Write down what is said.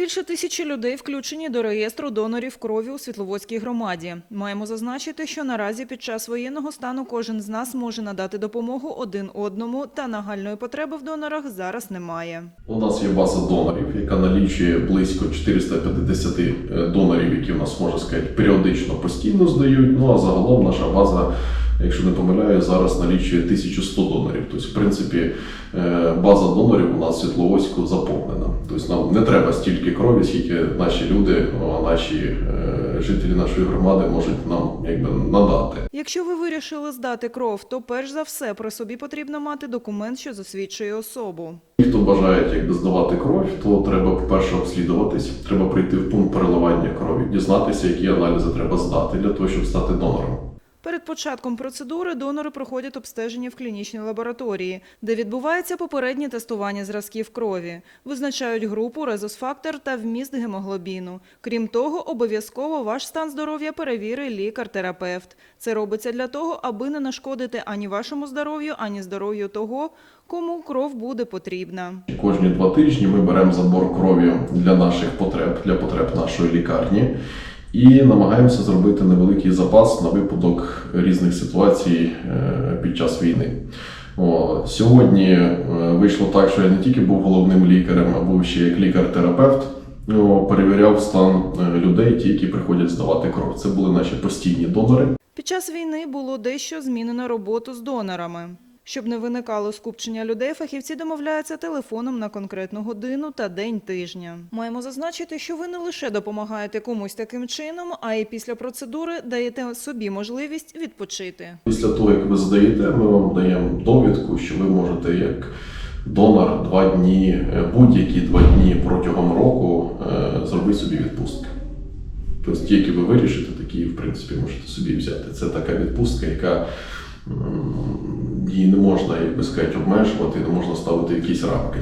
Більше тисячі людей включені до реєстру донорів крові у Світловодській громаді. Маємо зазначити, що наразі під час воєнного стану кожен з нас може надати допомогу один одному, та нагальної потреби в донорах зараз немає. У нас є база донорів, яка налічує близько 450 е, донорів, які в нас можна сказати періодично постійно здають. Ну а загалом наша база, якщо не помиляю, зараз налічує 1100 донорів. Тобто, в принципі, е, база донорів у нас Світловодську заповнена. Не треба стільки крові, скільки наші люди, наші е, жителі нашої громади можуть нам якби надати. Якщо ви вирішили здати кров, то перш за все при собі потрібно мати документ, що засвідчує особу. Ті, хто бажають якби здавати кров, то треба по-перше обслідуватись, треба прийти в пункт переливання крові, дізнатися, які аналізи треба здати для того, щоб стати донором. Перед початком процедури донори проходять обстеження в клінічній лабораторії, де відбувається попереднє тестування зразків крові, визначають групу, резус-фактор та вміст гемоглобіну. Крім того, обов'язково ваш стан здоров'я перевірить лікар-терапевт. Це робиться для того, аби не нашкодити ані вашому здоров'ю, ані здоров'ю того, кому кров буде потрібна. Кожні два тижні ми беремо забор крові для наших потреб, для потреб нашої лікарні. І намагаємося зробити невеликий запас на випадок різних ситуацій е, під час війни. Сьогодні е, вийшло так, що я не тільки був головним лікарем, а був ще як лікар-терапевт. Перевіряв стан е, людей, ті, які приходять здавати кров. Це були наші постійні донори. Під час війни було дещо змінено роботу з донорами. Щоб не виникало скупчення людей, фахівці домовляються телефоном на конкретну годину та день тижня. Маємо зазначити, що ви не лише допомагаєте комусь таким чином, а й після процедури даєте собі можливість відпочити. Після того, як ви здаєте, ми вам даємо довідку, що ви можете як донор два дні, е, будь-які два дні протягом року е, зробити собі відпустки. Тобто, ті, які ви вирішите, такі, в принципі, можете собі взяти. Це така відпустка, яка її не можна, як би сказати, обмежувати, не можна ставити якісь рамки.